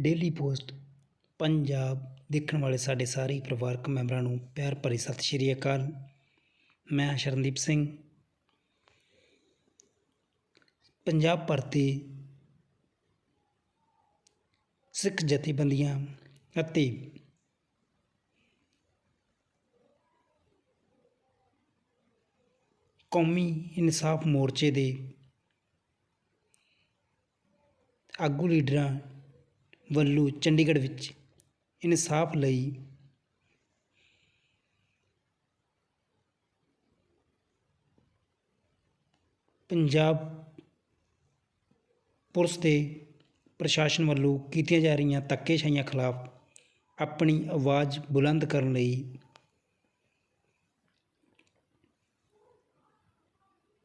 Daily post Punjab, ਦੇਖਣ ਵਾਲੇ ਸਾਡੇ ਸਾਰੇ ਪਰਿਵਾਰਕ ਮੈਂਬਰਾਂ ਨੂੰ ਪਿਆਰ ਭਰੀ ਸਤਿ ਸ਼੍ਰੀ ਅਕਾਲ। ਮੈਂ ਸ਼ਰਨਦੀਪ ਸਿੰਘ। ਪੰਜਾਬ ਭਰਤੀ ਸਿੱਖ ਜਥੇਬੰਦੀਆਂ ਅਤੇ ਕੌਮੀ ਇਨਸਾਫ ਮੋਰਚੇ ਦੇ ਆਗੂ ਲੀਡਰਾਂ ਵੱਲੋਂ ਚੰਡੀਗੜ੍ਹ ਵਿੱਚ ਇਨਸਾਫ ਲਈ ਪੰਜਾਬ ਪੁਲਿਸ ਦੇ ਪ੍ਰਸ਼ਾਸਨ ਵੱਲੋਂ ਕੀਤੀਆਂ ਜਾ ਰਹੀਆਂ ਧੱਕੇਸ਼ਾਹੀਆਂ ਖਿਲਾਫ ਆਪਣੀ ਆਵਾਜ਼ ਬੁਲੰਦ ਕਰਨ ਲਈ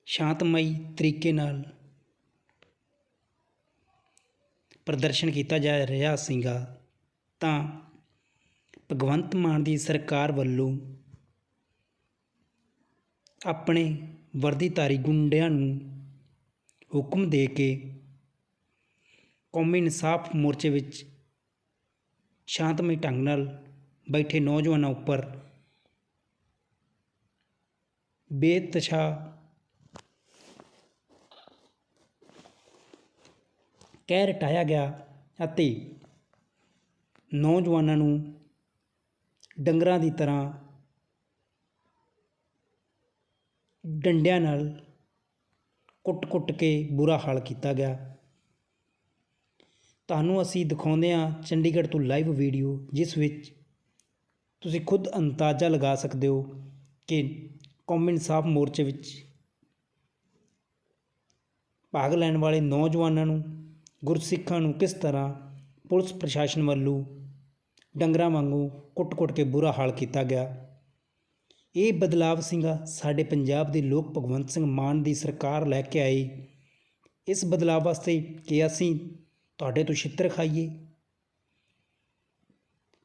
ਸ਼ਾਂਤਮਈ ਤਰੀਕੇ ਨਾਲ ਪ੍ਰਦਰਸ਼ਨ ਕੀਤਾ ਜਾ ਰਿਹਾ ਸੀਗਾ, ਤਾਂ ਭਗਵੰਤ ਮਾਨ ਦੀ ਸਰਕਾਰ ਵੱਲੋਂ ਆਪਣੇ ਵਰਦੀਧਾਰੀ ਗੁੰਡਿਆਂ ਨੂੰ ਹੁਕਮ ਦੇ ਕੇ ਕੌਮੀ ਇਨਸਾਫ ਮੋਰਚੇ ਵਿੱਚ ਸ਼ਾਂਤਮਈ ਢੰਗ ਨਾਲ ਬੈਠੇ ਨੌਜਵਾਨਾਂ ਉੱਪਰ ਬੇਤਸ਼ਾ ਕਹਿ ਰਟਾਇਆ ਗਿਆ ਅਤੇ ਨੌਜਵਾਨਾਂ ਨੂੰ ਡੰਗਰਾਂ ਦੀ ਤਰ੍ਹਾਂ ਡੰਡਿਆਂ ਨਾਲ ਕੁੱਟ-ਕੁੱਟ ਕੇ ਬੁਰਾ ਹਾਲ ਕੀਤਾ ਗਿਆ। ਤੁਹਾਨੂੰ ਅਸੀਂ ਦਿਖਾਉਂਦੇ ਹਾਂ ਚੰਡੀਗੜ੍ਹ ਤੋਂ ਲਾਈਵ ਵੀਡੀਓ, ਜਿਸ ਵਿੱਚ ਤੁਸੀਂ ਖੁਦ ਅੰਦਾਜ਼ਾ ਲਗਾ ਸਕਦੇ ਹੋ ਕਿ ਕੌਮੀ ਇਨਸਾਫ ਮੋਰਚੇ ਵਿੱਚ ਭਾਗ ਲੈਣ ਵਾਲੇ ਨੌਜਵਾਨਾਂ ਨੂੰ ਗੁਰਸਿੱਖਾਂ ਨੂੰ ਕਿਸ ਤਰ੍ਹਾਂ ਪੁਲਿਸ ਪ੍ਰਸ਼ਾਸਨ ਵੱਲੋਂ ਡੰਗਰਾਂ ਵਾਂਗੂ ਕੁੱਟ-ਕੁੱਟ ਕੇ ਬੁਰਾ ਹਾਲ ਕੀਤਾ ਗਿਆ? ਇਹ ਬਦਲਾਵ ਸਿੰਘਾ ਸਾਡੇ ਪੰਜਾਬ ਦੇ ਲੋਕ ਭਗਵੰਤ ਸਿੰਘ ਮਾਨ ਦੀ ਸਰਕਾਰ ਲੈ ਕੇ ਆਈ। ਇਸ ਬਦਲਾਵ ਵਾਸਤੇ ਕਿ ਅਸੀਂ ਤੁਹਾਡੇ ਤੋਂ ਛਿੱਤਰ ਖਾਈਏ।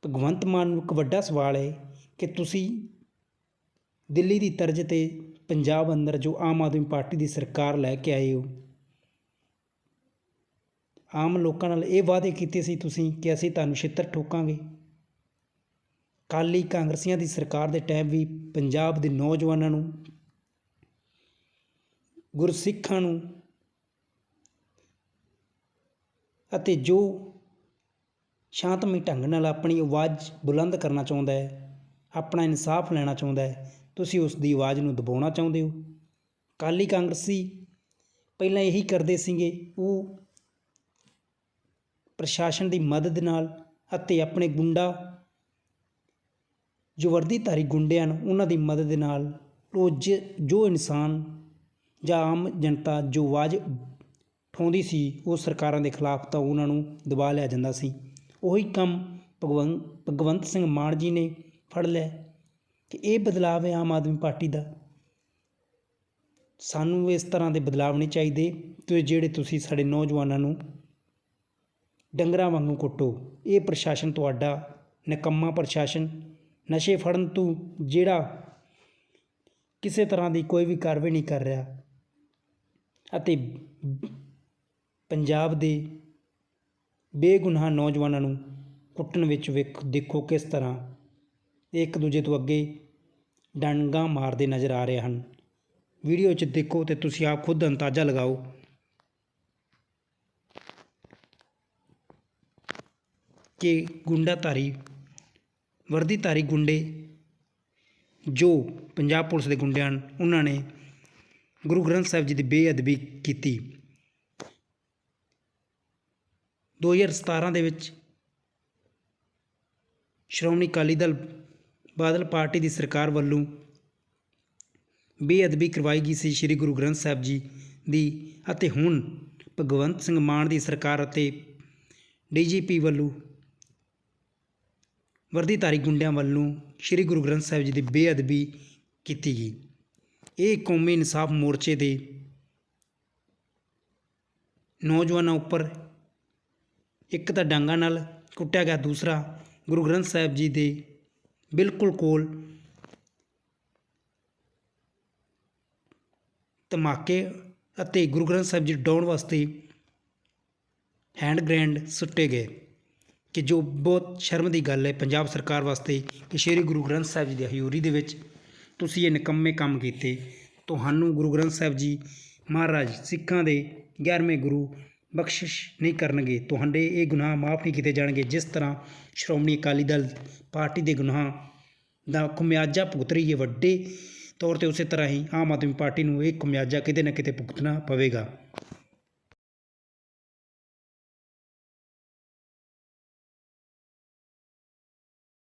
ਭਗਵੰਤ ਮਾਨ ਨੂੰ ਇੱਕ ਵੱਡਾ ਸਵਾਲ ਹੈ ਕਿ ਤੁਸੀਂ ਦਿੱਲੀ ਦੀ ਤਰਜ਼ ਤੇ ਪੰਜਾਬ ਅੰਦਰ ਜੋ ਆਮ ਆਦਮੀ ਪਾਰਟੀ ਦੀ ਸਰਕਾਰ ਲੈ ਕੇ ਆਏ ਹੋ ਆਮ ਲੋਕਾਂ ਨਾਲ ਇਹ ਵਾਅਦੇ ਕੀਤੇ ਸੀ ਤੁਸੀਂ ਕਿ ਅਸੀਂ ਤੁਹਾਨੂੰ ਛਿੱਤਰ ਠੋਕਾਂਗੇ। ਕਾਲੀ ਕਾਂਗਰਸੀਆਂ ਦੀ ਸਰਕਾਰ ਦੇ ਟਾਈਮ ਵੀ ਪੰਜਾਬ ਦੇ ਨੌਜਵਾਨਾਂ ਨੂੰ, ਗੁਰਸਿੱਖਾਂ ਨੂੰ ਅਤੇ ਜੋ ਸ਼ਾਂਤਮਈ ਢੰਗ ਨਾਲ ਆਪਣੀ ਆਵਾਜ਼ ਬੁਲੰਦ ਕਰਨਾ ਚਾਹੁੰਦਾ ਹੈ, ਆਪਣਾ ਇਨਸਾਫ ਲੈਣਾ ਚਾਹੁੰਦਾ ਹੈ, ਤੁਸੀਂ ਉਸ ਦੀ ਆਵਾਜ਼ ਨੂੰ ਦਬਾਉਣਾ ਚਾਹੁੰਦੇ ਹੋ। ਕਾਲੀ ਕਾਂਗਰਸੀ ਪਹਿਲਾਂ ਇਹੀ ਕਰਦੇ ਸੀਗੇ, ਉਹ ਪ੍ਰਸ਼ਾਸਨ ਦੀ ਮਦਦ ਨਾਲ ਅਤੇ ਆਪਣੇ ਗੁੰਡਾ ਜੋ ਵਰਦੀਧਾਰੀ ਗੁੰਡੇ ਹਨ ਉਹਨਾਂ ਦੀ ਮਦਦ ਨਾਲ ਉਹ ਜ- ਜੋ ਇਨਸਾਨ ਜਾਂ ਆਮ ਜਨਤਾ ਜੋ ਆਵਾਜ਼ ਉਠਾਉਂਦੀ ਸੀ, ਉਹ ਸਰਕਾਰਾਂ ਦੇ ਖਿਲਾਫ ਤਾਂ ਉਹਨਾਂ ਨੂੰ ਦਬਾ ਲਿਆ ਜਾਂਦਾ ਸੀ। ਉਹੀ ਕੰਮ ਭਗਵੰਤ ਭਗਵੰਤ ਸਿੰਘ ਮਾਨ ਜੀ ਨੇ ਫੜ ਲਿਆ ਕਿ ਇਹ ਬਦਲਾਵ ਹੈ ਆਮ ਆਦਮੀ ਪਾਰਟੀ ਦਾ। ਸਾਨੂੰ ਇਸ ਤਰ੍ਹਾਂ ਦੇ ਬਦਲਾਵ ਨਹੀਂ ਚਾਹੀਦੇ ਤੇ ਜਿਹੜੇ ਤੁਸੀਂ ਸਾਡੇ ਨੌਜਵਾਨਾਂ ਨੂੰ ਡੰਗਰਾਂ ਵਾਂਗੂ ਕੁੱਟੋ। ਇਹ ਪ੍ਰਸ਼ਾਸਨ ਤੁਹਾਡਾ ਨਿਕੰਮਾ ਪ੍ਰਸ਼ਾਸਨ। ਨਸ਼ੇ ਫੜਨ ਤੋਂ ਜਿਹੜਾ ਕਿਸੇ ਤਰ੍ਹਾਂ ਦੀ ਕੋਈ ਵੀ ਕਾਰਵਾਈ ਨਹੀਂ ਕਰ ਰਿਹਾ ਅਤੇ ਪੰਜਾਬ ਦੇ ਬੇਗੁਨਾਹ ਨੌਜਵਾਨਾਂ ਨੂੰ ਕੁੱਟਣ ਵਿੱਚ ਵੇਖ ਦੇਖੋ ਕਿਸ ਤਰ੍ਹਾਂ ਇੱਕ ਦੂਜੇ ਤੋਂ ਅੱਗੇ ਡਾਂਗਾ ਮਾਰਦੇ ਨਜ਼ਰ ਆ ਰਹੇ ਹਨ। ਵੀਡੀਓ 'ਚ ਦੇਖੋ ਤੇ ਤੁਸੀਂ ਆਪ ਖੁਦ ਅੰਦਾਜ਼ਾ ਲਗਾਓ ਕਿ ਗੁੰਡਾਧਾਰੀ ਵਰਦੀਧਾਰੀ ਗੁੰਡੇ ਜੋ ਪੰਜਾਬ ਪੁਲਿਸ ਦੇ ਗੁੰਡੇ ਹਨ, ਉਹਨਾਂ ਨੇ ਗੁਰੂ ਗ੍ਰੰਥ ਸਾਹਿਬ ਜੀ ਦੀ ਬੇਅਦਬੀ ਕੀਤੀ। 2017 ਦੇ ਵਿੱਚ ਸ਼੍ਰੋਮਣੀ ਅਕਾਲੀ ਦਲ ਬਾਦਲ ਪਾਰਟੀ ਦੀ ਸਰਕਾਰ ਵੱਲੋਂ ਬੇਅਦਬੀ ਕਰਵਾਈ ਗਈ ਸੀ ਸ੍ਰੀ ਗੁਰੂ ਗ੍ਰੰਥ ਸਾਹਿਬ ਜੀ ਦੀ ਅਤੇ ਹੁਣ ਭਗਵੰਤ ਸਿੰਘ ਮਾਨ ਦੀ ਸਰਕਾਰ ਅਤੇ ਡੀਜੀਪੀ ਵੱਲੋਂ ਵਰਦੀਧਾਰੀ ਗੁੰਡਿਆਂ ਵੱਲੋਂ ਸ੍ਰੀ ਗੁਰੂ ਗ੍ਰੰਥ ਸਾਹਿਬ ਜੀ ਦੀ ਬੇਅਦਬੀ ਕੀਤੀ ਗਈ। ਇਹ ਕੌਮੀ ਇਨਸਾਫ ਮੋਰਚੇ ਦੇ ਨੌਜਵਾਨਾਂ ਉੱਪਰ ਇੱਕ ਤਾਂ ਡਾਂਗਾ ਨਾਲ ਕੁੱਟਿਆ ਗਿਆ, ਦੂਸਰਾ ਗੁਰੂ ਗ੍ਰੰਥ ਸਾਹਿਬ ਜੀ ਦੇ ਬਿਲਕੁਲ ਕੋਲ ਧਮਾਕੇ ਅਤੇ ਗੁਰੂ ਗ੍ਰੰਥ ਸਾਹਿਬ ਜੀ ਡਾਉਣ ਵਾਸਤੇ ਹੈਂਡ ਗ੍ਰੈਂਡ ਸੁੱਟੇ ਗਏ। ਕਿ ਜੋ ਬਹੁਤ ਸ਼ਰਮ ਦੀ ਗੱਲ ਹੈ ਪੰਜਾਬ ਸਰਕਾਰ ਵਾਸਤੇ ਕਿ ਸ਼੍ਰੀ ਗੁਰੂ ਗ੍ਰੰਥ ਸਾਹਿਬ ਜੀ ਦੀ ਹਜ਼ੂਰੀ ਦੇ ਵਿੱਚ ਤੁਸੀਂ ਇਹ ਨਿਕੰਮੇ ਕੰਮ ਕੀਤੇ। ਤੁਹਾਨੂੰ ਗੁਰੂ ਗ੍ਰੰਥ ਸਾਹਿਬ ਜੀ ਮਹਾਰਾਜ ਸਿੱਖਾਂ ਦੇ 11ਵੇਂ ਗੁਰੂ ਬਖਸ਼ਿਸ਼ ਨਹੀਂ ਕਰਨਗੇ। ਤੁਹਾਡੇ ਇਹ ਗੁਨਾਹ ਮਾਫ ਨਹੀਂ ਕੀਤੇ ਜਾਣਗੇ। ਜਿਸ ਤਰ੍ਹਾਂ ਸ਼੍ਰੋਮਣੀ ਅਕਾਲੀ ਦਲ ਪਾਰਟੀ ਦੇ ਗੁਨਾਹਾਂ ਦਾ ਖਮਿਆਜਾ ਭੁਗਤ ਰਹੀ ਹੈ, ਵੱਡੇ ਤੌਰ ਤੇ ਉਸੇ ਤਰ੍ਹਾਂ ਹੀ ਆਮ ਆਦਮੀ ਪਾਰਟੀ ਨੂੰ ਇਹ ਖਮਿਆਜਾ ਕਿਤੇ ਨਾ ਕਿਤੇ ਭੁਗਤਣਾ ਪਵੇਗਾ।